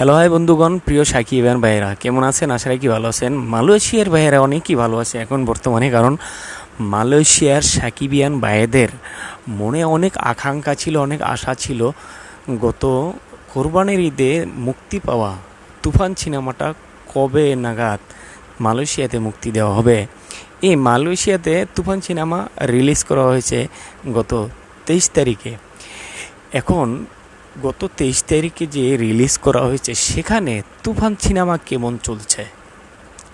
Hello, high বন্ধুগণ, প্রিয় সাকিব এর ভাইয়েরা, কেমন আছেন? আশা রাখি ভালো আছেন। মালয়েশিয়ার ভাইয়েরা অনেকই ভালো আছে এখন বর্তমানে, কারণ মালয়েশিয়ার সাকিবিয়ান ভাইয়েদের মনে অনেক আকাঙ্ক্ষা ছিল, অনেক আশা ছিল। গত কোরবানির ঈদে মুক্তি পাওয়া তুফান সিনেমাটা কবে নাগাদ মালয়েশিয়াতে মুক্তি দেওয়া হবে? এই মালয়েশিয়াতে তুফান সিনেমা রিলিজ করা হয়েছে গত তেইশ তারিখে। এখন গত তেইশ তারিখে যে রিলিজ করা হয়েছে, সেখানে তুফান সিনেমা কেমন চলছে?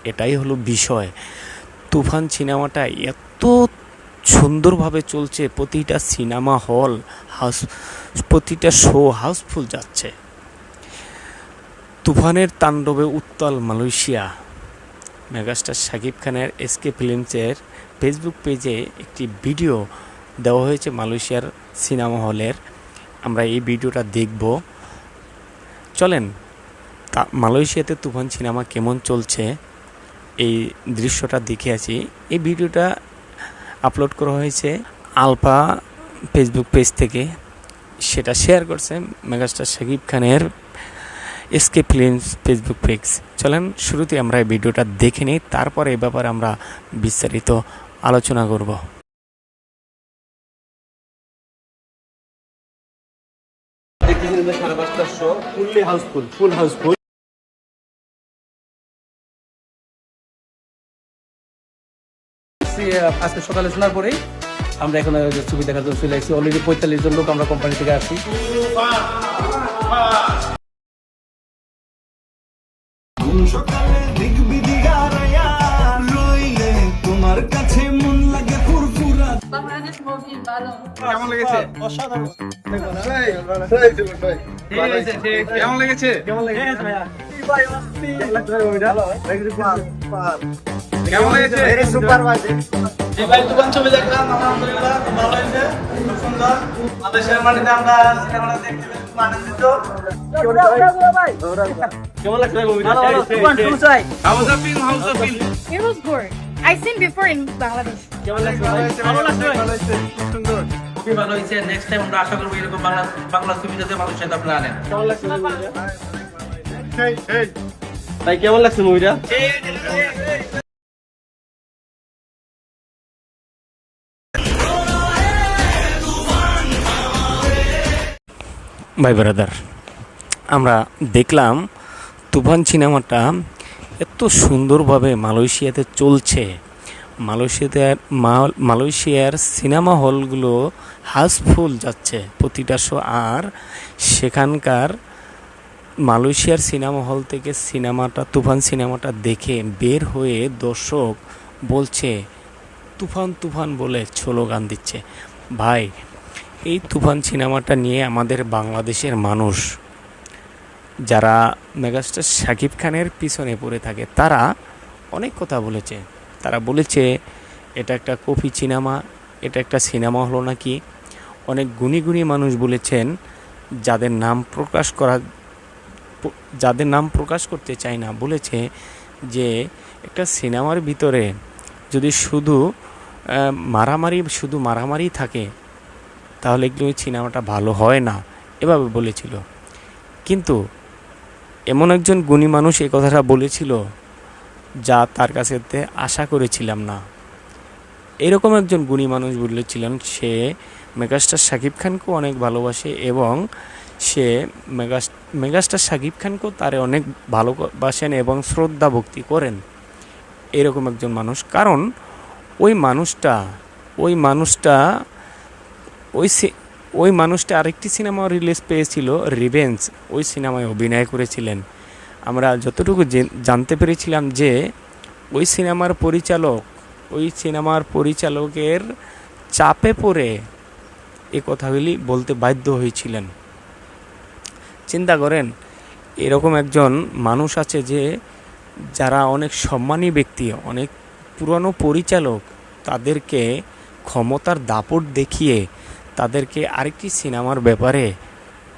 এটাই হলো বিষয়। তুফান সিনেমাটা এত সুন্দরভাবে চলছে, প্রতিটা সিনেমা হল, হাউস, প্রতিটা শো হাউসফুল যাচ্ছে। তুফানের তাণ্ডবে উত্তাল মালয়েশিয়া। মেগাস্টার শাকিব খানের এসকে ফিল্মসের ফেসবুক পেজে একটি ভিডিও দেওয়া হয়েছে মালয়েশিয়ার সিনেমা হলের। আমরা এই ভিডিওটা দেখব। চলেন, তা মালয়েশিয়াতে তুফান সিনেমা কেমন চলছে এই দৃশ্যটা দেখে আছি এই ভিডিওটা আপলোড করা হয়েছে আলফা ফেসবুক পেজ থেকে। সেটা শেয়ার করছে মেগাস্টার শাকিব খানের এসকে ফিল্মস ফেসবুক পেজ। চলেন, শুরুতে আমরা এই ভিডিওটা দেখে নিই, তারপরে এ ব্যাপারে আমরা বিস্তারিত আলোচনা করব। দেখতেছেন সাড়ে পাঁচটার show fully housefull full housefull আজকে সকালে শোনার পরেই আমরা এখন ছবি দেখার জন্য চলে আসছি। অলরেডি পঁয়তাল্লিশ জন লোক আমরা কোম্পানি থেকে আসি তোমার কাছে মন লাগে ফুরফুরা। বাংলাদেশ মুভি ভালো কেমন লেগেছে? কেমন লেগেছে? কেমন লেগেছে? কেমন লেগেছে এই ভাই দোকান ছবি দেখলাম আলহামদুলিল্লাহ খুব ভালো হয়েছে খুব সুন্দর। আমাদের মাটিতে আমরা সিনেমাটা দেখতে খুব আনন্দিত। কেমন লাগছে মুভিটা house of film house of film It was good. I seen before in Bangladesh. খুবই ভালো হয়েছে নেক্সট টাইম আমরা আশা করব এরকম বাংলা বাংলা ছবি যাতে মানুষের সাথে আপনারা আনেন। ভাই কেমন লাগছে মুভিটা ভাই ব্রাদার আমরা দেখলাম তুফান সিনেমাটা এত সুন্দরভাবে মালয়েশিয়াতে চলছে। মালয়েশিয়াতে মালয়েশিয়ার সিনেমা হলগুলো হাউসফুল যাচ্ছে প্রতিটা শো। আর সেখানকার মালয়েশিয়ার সিনেমা হল থেকে সিনেমাটা, তুফান সিনেমাটা দেখে বের হয়ে দর্শক বলছে, তুফান তুফান বলে স্লোগান দিচ্ছে। ভাই, এই তুফান সিনেমাটা নিয়ে আমাদের বাংলাদেশের মানুষ, যারা মেগাস্টার শাকিব খানের পিছনে পড়ে থাকে, তারা অনেক কথা বলেছে। তারা বলেছে, এটা একটা কফি সিনেমা, এটা একটা সিনেমা হলো নাকি? অনেক গুণী গুণী মানুষ বলেছেন, যাদের নাম প্রকাশ করা, যাদের নাম প্রকাশ করতে চায় না, বলেছে যে একটা সিনেমার ভিতরে যদি শুধু মারামারি শুধু মারামারি থাকে, তাহলে কিন্তু ওই সিনেমাটা ভালো হয় না? এভাবে বলেছিল। কিন্তু এমন একজন গুণী মানুষ এই কথাটা বলেছিল যা তার কাছে আশা করেছিলাম না। এরকম একজন গুণী মানুষ বলেছিলেন, সে মেগাস্টার শাকিব খানকেও অনেক ভালোবাসে এবং সে মেগাস মেগাস্টার শাকিব খানকেও তারে অনেক ভালোবাসেন এবং শ্রদ্ধা ভক্তি করেন। এরকম একজন মানুষ। কারণ ওই মানুষটা ওই মানুষটা, ওই ওই মানুষটা আরেকটি সিনেমা রিলিজ পেয়েছিল, রিভেঞ্জ। ওই সিনেমায় অভিনয় করেছিলেন। আমরা যতটুকু জানতে পেরেছিলাম যে, ওই সিনেমার পরিচালক, ওই সিনেমার পরিচালকের চাপে পড়ে এ কথাগুলি বলতে বাধ্য হয়েছিলেন। চিন্তা করেন, এরকম একজন মানুষ আছে যে, যারা অনেক সম্মানী ব্যক্তি, অনেক পুরনো পরিচালক, তাদেরকে ক্ষমতার দাপট দেখিয়ে তাদেরকে আরেকটি সিনেমার ব্যাপারে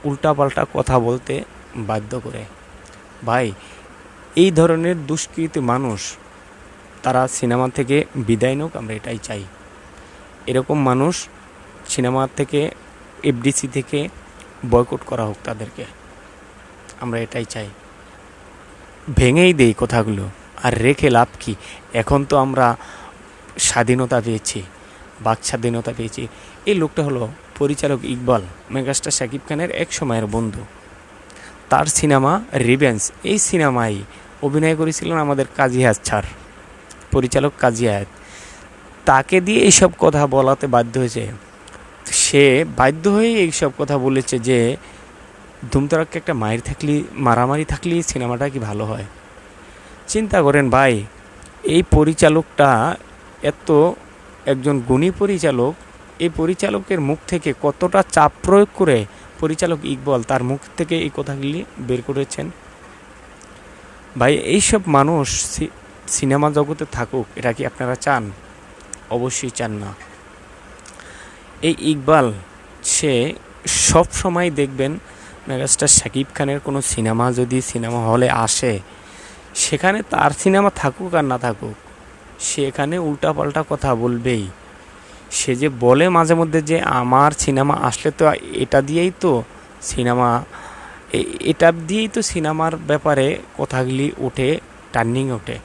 উল্টাপাল্টা কথা বলতে বাধ্য করে। ভাই, এই ধরনের দুষ্কৃত মানুষ, তারা সিনেমা থেকে বিদায় নোক, আমরা এটাই চাই। এরকম মানুষ সিনেমা থেকে এফডিসি থেকে বয়কট করা হোক তাদেরকে। আমরা এটাই চাই। ভেঙেই দেই কথাগুলো, আর রেখে লাভ কি? এখন তো আমরা স্বাধীনতা পেয়েছি, বাক স্বাধীনতা পেয়েছি। এই লোকটা হলো পরিচালক ইকবাল, মেগাস্টার শাকিব খানের এক সময়ের বন্ধু। তার সিনেমা রিভেন্স এই সিনেমায় অভিনয় করেছিলেন আমাদের কাজী হাসার পরিচালক কাজী হায়াত। তাকে দিয়ে এইসব কথা বলাতে বাধ্য হয়েছে। সে বাধ্য হয়ে এইসব কথা বলেছে যে ধুমতারাককে একটা মায়ের থাকলে, মারামারি থাকলেই সিনেমাটা কি ভালো হয়? চিন্তা করেন ভাই, এই পরিচালকটা এত একজন গুণী পরিচালক, এই পরিচালকের মুখ থেকে কতটা চাপ প্রয়োগ করে পরিচালক ইকবল তার মুখ থেকে এই কথাগুলি বের করেছেন। ভাই, এইসব মানুষ সিনেমা জগতে থাকুক, এটা কি আপনারা চান? অবশ্যই চান না। এই ইকবাল, সে সব সময় দেখবেন মেগাস্টার শাকিব খানের কোনো সিনেমা যদি সিনেমা হলে আসে, সেখানে তার সিনেমা থাকুক আর না থাকুক সেখানে উল্টাপাল্টা কথা বলবেই। সে যে বলে মাঝে মধ্যে যে আমার সিনেমা আসলে তো এটা দিয়েই তো সিনেমা এটা দিয়েই তো সিনেমার ব্যাপারে কথাগুলি ওঠে টার্নিং ওঠে।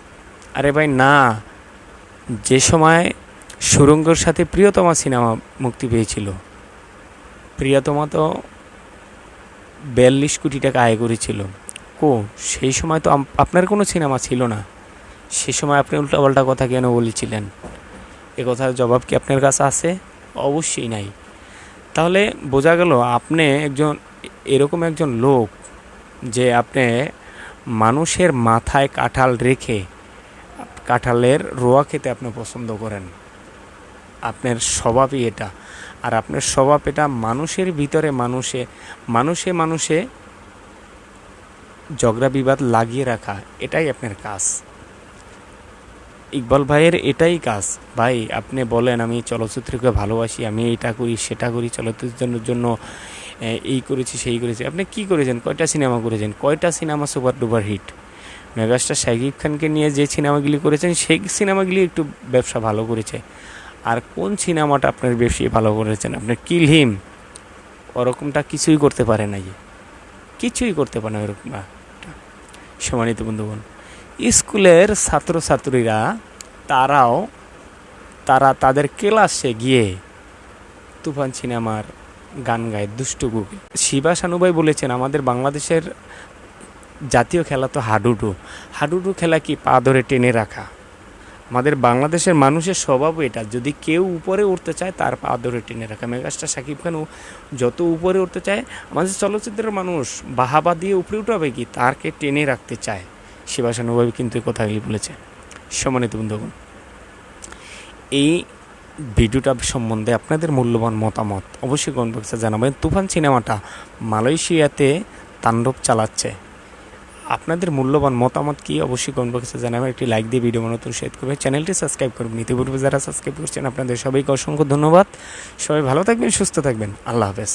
আরে ভাই, না। যে সময় সুরঙ্গর সাথে প্রিয়তমা সিনেমা মুক্তি পেয়েছিল, প্রিয়তমা তো বিয়াল্লিশ কোটি টাকা আয় করেছিল। কো, সেই সময় তো আপনার কোনো সিনেমা ছিল না। সে সময় আপনি উল্টাপাল্টা কথা কেন বলেছিলেন? এ কথার জবাব কি আপনার কাছে আছে? অবশ্যই নাই। তাহলে বোঝা গেল আপনি একজন, এরকম একজন লোক যে আপনি মানুষের মাথায় কাঁঠাল রেখে কাঁঠালের রোয়া খেতে আপনি পছন্দ করেন। আপনার স্বভাবই এটা। আর আপনার স্বভাব এটা মানুষের ভিতরে মানুষে মানুষে মানুষে ঝগড়া বিবাদ লাগিয়ে রাখা, এটাই আপনার কাজ। ইকবাল ভাইয়ের এটাই কাজ। ভাই, আপনি বলেন, আমি চলচ্চিত্রকে ভালোবাসি, আমি এটা করি, সেটা করি, চলচ্চিত্রের জন্য এই করেছি, সেই করেছি। আপনি কি করেছেন? কয়টা সিনেমা করেছেন? কয়টা cinema super duper hit? Megastar Shakib খানকে নিয়ে যে সিনেমাগুলি করেছেন, সেই সিনেমাগুলি একটু ব্যবসা ভালো করেছে। আর কোন সিনেমাটা আপনার বেশি ভালো করেছেন? আপনার কিল হিম? ওরকমটা কিছুই করতে পারে না যে কিছুই করতে পারে না ওরকম সমানিত বন্ধুগণ স্কুলের ছাত্রছাত্রীরা তারাও, তারা তাদের ক্লাসে গিয়ে তুফান সিনেমার গান গায়, দুষ্টু শিবা সানুবাই বলেছেন, আমাদের বাংলাদেশের জাতীয় খেলা তো হাডুডু। হাডুডু খেলা কি পা ধরে টেনে রাখা? আমাদের বাংলাদেশের মানুষের স্বভাব এটা। যদি কেউ উপরে উঠতে চায়, তার পা ধরে টেনে রাখা। মেগাস্টার শাকিব খানও, যত উপরে উঠতে চায়, আমাদের চলচ্চিত্রের মানুষ বাহাবা দিয়ে উপরে উঠাবে কি? তারকে টেনে রাখতে চায়। শিবাসানুভাবে কিন্তু এই কথাগুলি বলেছে। সম্মানিত বন্ধুগণ, এই ভিডিওটা সম্বন্ধে আপনাদের মূল্যবান মতামত অবশ্যই কমেন্ট বক্সে জানাবেন। তুফান সিনেমাটা মালয়েশিয়াতে তাণ্ডব চালাচ্ছে। আপনাদের মূল্যবান মতামত কি অবশ্যই কমেন্ট বক্সে জানাবেন। একটি লাইক দিয়ে ভিডিও মনে শেয়ার করবেন। চ্যানেলটি সাবস্ক্রাইব করবেন। ইতিপূর্বে যারা সাবস্ক্রাইব করছেন আপনাদের সবাইকে অসংখ্য ধন্যবাদ। সবাই ভালো থাকবেন, সুস্থ থাকবেন। আল্লাহ হাফেজ।